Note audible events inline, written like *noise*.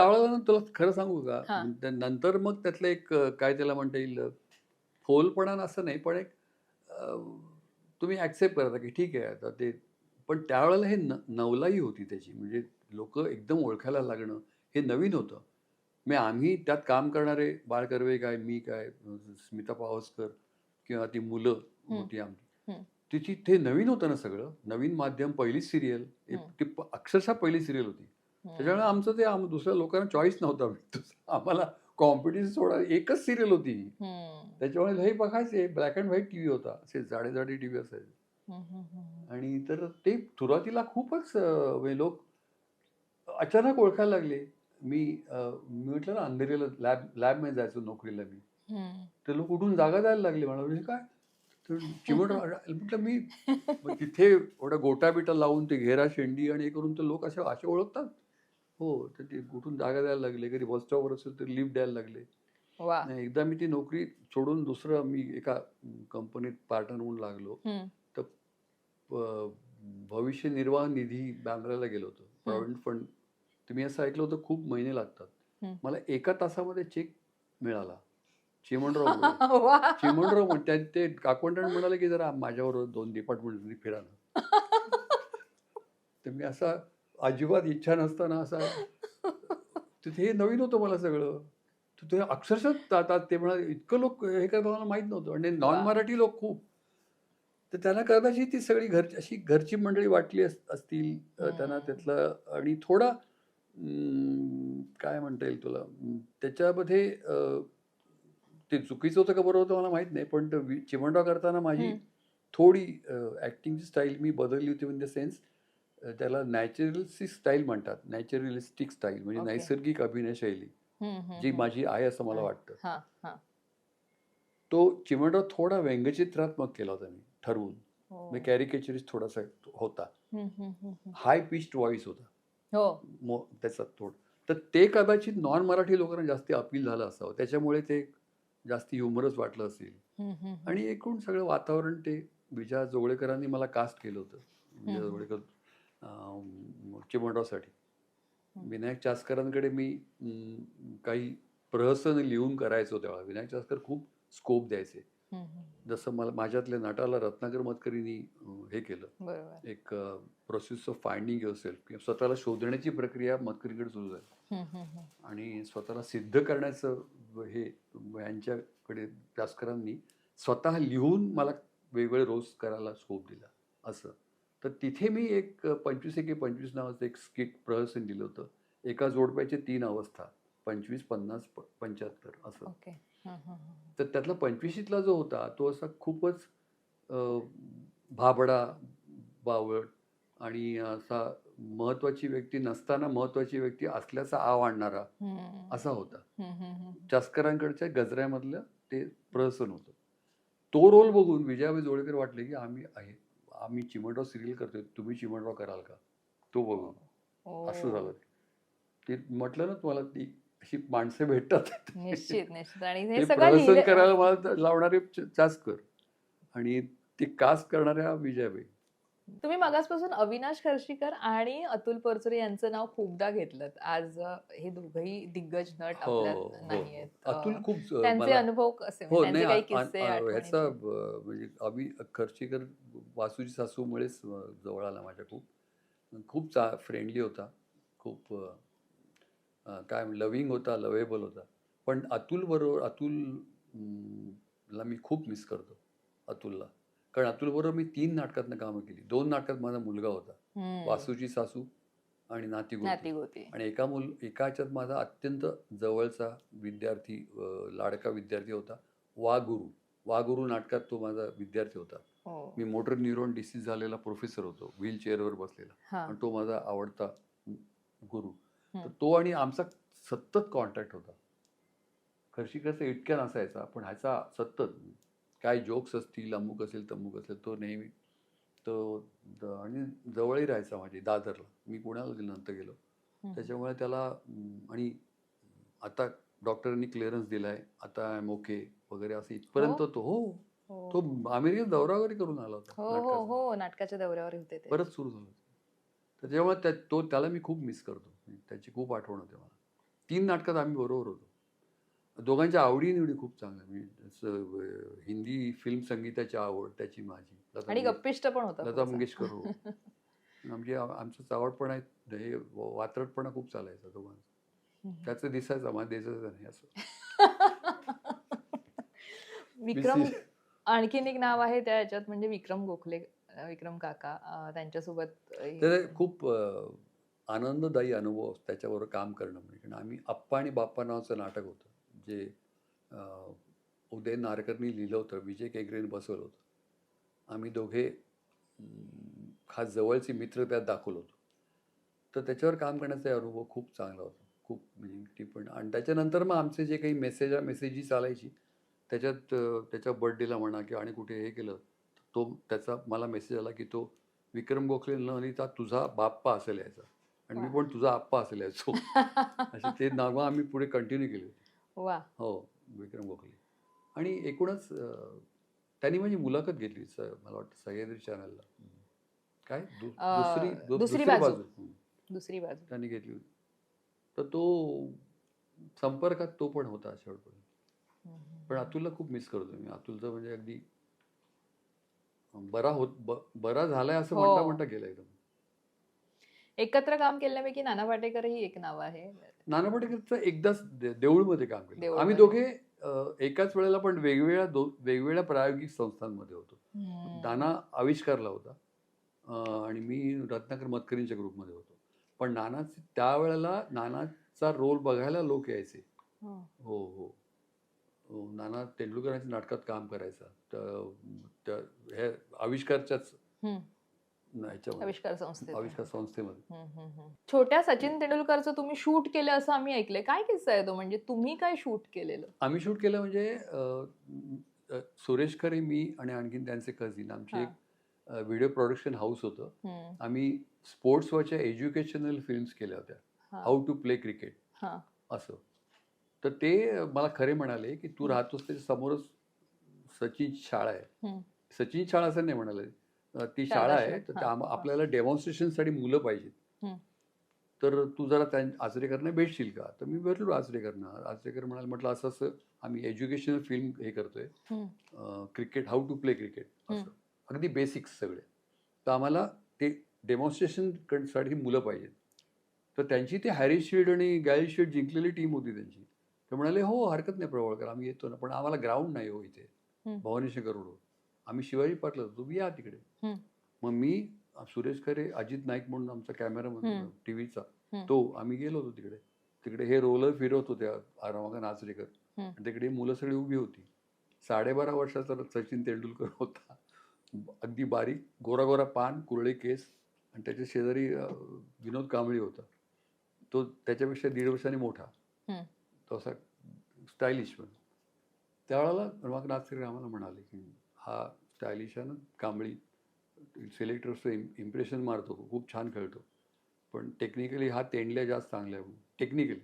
त्यावेळेला तुला खरं सांगू का. त्या- नंतर मग त्यातलं एक काय त्याला म्हणता येईल फोलपणा असं नाही पण एक तुम्ही ऍक्सेप्ट करता की ठीक आहे आता ते पण त्यावेळेला हे नवलाई होती त्याची म्हणजे लोक एकदम ओळखायला लागणं हे नवीन होतं मी आम्ही त्यात काम करणारे बाळ कर्वे काय मी काय स्मिता पावसकर किंवा ती मुलं. होती आमची. तिची ते नवीन होतं ना सगळं नवीन माध्यम पहिली सिरियल. ती अक्षरशः पहिली सिरियल होती त्याच्यामुळे आमचं ते आम दुसऱ्या लोकांना चॉईस नव्हता *laughs* आम्हाला कॉम्पिटिशन सोडा एकच सिरियल होती. त्याच्यामुळे हे बघायचे ब्लॅक अँड व्हाईट टीव्ही होता. असे जाडे जाडे टीव्ही असायचे. आणि तर ते सुरुवातीला खूपच लोक अचानक ओळखायला लागले. मी म्हटलं ना अंधेरीला लॅब लॅबमध्ये जायचो नोकरीला मी. ते लोक उठून जागा द्यायला लागले. मला म्हणजे काय? चिमण *laughs* म्हटलं मी तिथे एवढा गोटा बिटा लावून ते घेरा शेंडी आणि हे करून तर लोक असे असे ओळखतात. हो तर ते कुठून जागा द्यायला लागले? कधी बस स्टॉपवर असेल तर लिफ्ट द्यायला लागले. नाही, एकदा मी ती नोकरी सोडून दुसरं मी एका कंपनीत पार्टनर म्हणून लागलो. प- भविष्य निर्वाह निधी बांद्राला गेलो होतो. प्रॉव्हिडंट फंड तुम्ही असं ऐकलं होतं खूप महिने लागतात. हम्म. मला एका तासामध्ये चेक मिळाला. चिमणराव *laughs* वा. चिमणराव म्हण त्या- ते अकाउंटंट म्हणाले की जरा माझ्याबरोबर दोन डिपार्टमेंट फिरा ना. *laughs* तर मी असा अजिबात इच्छा नसताना असा. तिथे हे नवीन होतं मला सगळं. तर ते अक्षरशः जातात ते म्हणाले इतकं लोक हे काय मला माहीत नव्हतं. आणि नॉन. मराठी लोक खूप. तर त्यांना कदाचित ती सगळी घर अशी घरची मंडळी वाटली अस- असतील त्यांना. त्यातलं. आणि थोडा काय म्हणता येईल तुला? त्याच्यामध्ये ते चुकीचं होतं का बरोबर होतं मला माहीत नाही. पण चिमणराव करताना माझी. थोडी ऍक्टिंगची स्टाईल मी बदलली होती इन द सेन्स त्याला नॅचरलची स्टाईल म्हणतात नॅचरलिस्टिक स्टाईल म्हणजे Okay. नैसर्गिक अभिनय शैली जी. माझी आहे असं मला. वाटतं तो चिमणराव थोडा व्यंगचित्रात्मक केला होता मी ठरवून हो. मी कॅरिकेचरिस्ट थोडासा होता. हाय पिच्ड व्हॉइस होता हो त्याचा थोड तर ते कदाचित नॉन मराठी लोकांना जास्ती अपील झालं असावं त्याच्यामुळे ते जास्ती ह्युमरस वाटलं असेल. आणि एकूण सगळं वातावरण ते विजया जोगळेकरांनी मला कास्ट केलं होतं विजया. जोगळेकर चिमणरावसाठी. विनायक चासकरांकडे मी काही प्रहसन लिहून करायचो तेव्हा. विनायक चासकर खूप स्कोप द्यायचे. जसं मला माझ्यातल्या नटाला रत्नाकर मतकरींनी हे केलं. एक process of finding yourself किंवा स्वतःला शोधण्याची प्रक्रिया मतकरीकडे सुरू झाली. आणि स्वतःला सिद्ध करण्याचं हे यांच्याकडे चासकरांनी स्वतः लिहून मला वेगवेगळे रोज करायला स्कोप दिला. असं. तर तिथे मी एक पंचवीस एके पंचवीस नावाचं एक स्किट प्रहसन दिलं होतं एका जोडप्याचे तीन अवस्था पंचवीस पन्नास पंच्याहत्तर असं. तर त्यातला पंचवीशीतला जो होता तो असा खूपच भाबडा बावळ आणि असा महत्वाची व्यक्ती नसताना महत्वाची व्यक्ती असल्याचा आव आणणारा. असा होता. चासकरांकडच्या गजऱ्यामधलं ते प्रहसन होतं तो रोल बघून विजयाबाई जोळेकर वाटले की आम्ही आहे आम्ही चिमणराव सिरियल करतोय तुम्ही चिमणराव कराल का? तो बघून असं. झालं ते. म्हटलं ना तुम्हाला ती अशी माणसं भेटतात. निश्चित निश्चित. आणि हे लिहिलं करायला मला लावणारे चासकर आणि ते कास्ट करणाऱ्या विजयाबाई तुम्ही मगासपासून अविनाश खर्शीकर आणि अतुल परचुरे यांचं नाव खूपदा घेतलं आज हे दोघही दिग्गज नट हो आपल्यात हो नाहीयेत. अतुल खूप त्यांचे अनुभव कसे? हो म्हणजे त्यांचे काही किस्से? ह्याचा म्हणजे अभि खर्चीकर वासूची सासूमुळेच जवळ आला माझ्या खूप. खूप चा फ्रेंडली होता. खूप काय लविंग होता लवेबल होता. पण अतुल बरोबर अतुल ला मी खूप मिस करतो अतुलला. कारण अतुल बरोबर मी तीन नाटकातनं कामं केली. दोन नाटकात माझा मुलगा होता. वासूची सासू आणि नाती गोती. आणि एका मुल एका ह्याच्यात माझा अत्यंत जवळचा विद्यार्थी लाडका विद्यार्थी होता वा गुरु वा गुरु नाटकात तो माझा विद्यार्थी होता. हो. मी मोटर न्यूरॉन डिसीज झालेला प्रोफेसर होतो व्हील चेअरवर बसलेला. आणि तो माझा आवडता गुरु. तर. तो आणि आमचा सतत कॉन्टॅक्ट होता. खर्शिकरचा इतक्या नसायचा पण ह्याचा सतत काय जोक्स असतील अमुक असेल तमुक असेल तो नेहमी तो आणि जवळही राहायचा माझी दादरला. मी पुण्याला नंतर गेलो. त्याच्यामुळे त्याला आणि आता डॉक्टरांनी क्लिअरन्स दिलाय. आता आय एम ओके वगैरे असं इथपर्यंत तो हो. हो. तो अमेरिकेत दौरा वगैरे करून आला होता. हो हो नाटकाचा. हो. नाटकाच्या दौऱ्यावर होते परत सुरू झालं त्याच्यामुळे त्या तो त्याला मी खूप मिस करतो. त्याची खूप आठवण होते मला. तीन नाटकात आम्ही बरोबर होतो. दोघांच्या आवडीनिवडी खूप चांगल्या. हिंदी फिल्म संगीताची आवड त्याची माझी. आणि गप्पिष्ट पण होता लता. मंगेशकर हो. आमची आमचं चावटपणा आहे हे वात्रटपणा खूप चालायचा दोघांचा. त्याचं दिसायचं मला दिसायचं नाही असं. *laughs* विक्रम आणखीन एक नाव आहे त्या याच्यात म्हणजे विक्रम गोखले विक्रम काका त्यांच्यासोबत तर खूप आनंददायी अनुभव त्याच्याबरोबर काम करणं म्हणजे. आम्ही आप्पा आणि बाप्पा नावाचं नाटक होतं. जे उदय नारकरनी लिहिलं होतं विजय केगरेने बसवलं होतं. आम्ही दोघे खास जवळचे मित्र त्यात दाखवलं होतो. तर त्याच्यावर काम करण्याचा अनुभव खूप चांगला होता. खूप म्हणजे ती पण आणि त्याच्यानंतर मग आमचे जे काही मेसेज मेसेजी चालायची त्याच्यात त्याच्या बर्थडेला म्हणा किंवा आणि कुठे हे केलं तो त्याचा मला मेसेज आला की तो विक्रम गोखले न तुझा बाप्पा असेल यायचा. आणि मी. पण तुझा आप्पा असेल यायचो. *laughs* असे ते नावं आम्ही पुढे कंटिन्यू केली होती. वा. हो विक्रम गोखले. आणि एकूणच त्यांनी माझी मुलाखत घेतली मला वाटतं सह्याद्री चॅनलला. काय? दु- दुसरी दु- दुसरी बाजू. दुसरी बाजू. त्यांनी घेतली होती. तर तो संपर्कात तो पण होता शेवटपर्यंत. पण अतुलला खूप मिस करतो मी. अतुलचं म्हणजे अगदी बरा होत बरा झालाय असं हो. म्हणता म्हणता गेला एकदम. एकत्र काम केल्यापैकी नाना पाटेकरही एक नाव आहे नाना पाटेकरचं एकदाच दे- देऊळमध्ये काम केलं देऊळमध्ये. आम्ही दोघे अं, एकाच वेळेला पण वेगवेगळ्या दो वेगवेगळ्या प्रायोगिक संस्थांमध्ये होतो हम्म. नाना आविष्कारला होता अं, आणि मी रत्नाकर मतकरींच्या ग्रुपमध्ये होतो पण नानाचे त्यावेळेला नानाचा रोल बघायला लोक यायचे हो. हो हो हो, नाना तेंडुलकरांच्या नाटकात काम करायचा तर त्या हे आविष्कारच्याच हम्म. आविष्कार संस्थेत. आविष्कार संस्थेमध्ये. छोट्या सचिन तेंडुलकरचं तुम्ही शूट केलं असं आम्ही ऐकलंय. काय किस्सा आहे तो? म्हणजे तुम्ही काय शूट केलेलं? आम्ही शूट केलं म्हणजे सुरेश खरे मी आणि आणखीन त्यांचे कझिन आमची. एक व्हिडिओ प्रोडक्शन हाऊस होतं. आम्ही स्पोर्ट्सवरच्या एज्युकेशनल फिल्म्स केल्या होत्या. हाऊ टू प्ले क्रिकेट हा. असं. तर ते मला खरे म्हणाले की तू. राहतोस त्याच्या समोरच सचिन शाळा आहे. सचिन शाळा असं नाही म्हणाले. ती शाळा आहे. तर त्या हा. आपल्याला डेमॉन्स्ट्रेशनसाठी मुलं पाहिजेत हं. तर तू जरा त्या आचरेकरनं भेटशील का तर मी भेटलो आचरेकरनं आचरेकर म्हणाले म्हटलं असं असं आम्ही एज्युकेशनल फिल्म हे करतोय हम्म. Cricket how to play cricket. असं अगदी बेसिक्स सगळे तर आम्हाला ते डेमॉन्स्ट्रेशनसाठी मुलं पाहिजेत तर त्यांची ती हॅरी शील्ड आणि गॅरी शील्ड जिंकलेली टीम होती त्यांची ते म्हणाले हो हरकत नाही प्रवळकर आम्ही येतो ना पण आम्हाला ग्राउंड नाही हो इथे हं. भवानीशंकर रोड आम्ही शिवाजी पाटला होतो या तिकडे. मग मी सुरेश खरे अजित नाईक म्हणून आमचा कॅमेरामन. टी व्हीचा हं. तो आम्ही गेलो होतो तिकडे तिकडे हे रोलर फिरवत होते हं. आणि तिकडे मुलं सगळी उभी होती साडेबारा वर्षाचा सचिन तेंडुलकर होता अगदी बारीक गोरा गोरा पान कुरळे केस आणि त्याच्या शेजारी विनोद कांबळी होता तो त्याच्यापेक्षा दीड वर्षांनी मोठा. तो असा स्टायलिश पण त्यावेळेला रमाकांत आचरेकर आम्हाला म्हणाले की हा स्टायलिश आहे ना कांबळी सिलेक्टर्सचं इम्प्रेशन मारतो खूप छान खेळतो. पण टेक्निकली हा तेंडल्या जास्त चांगला आहे टेक्निकली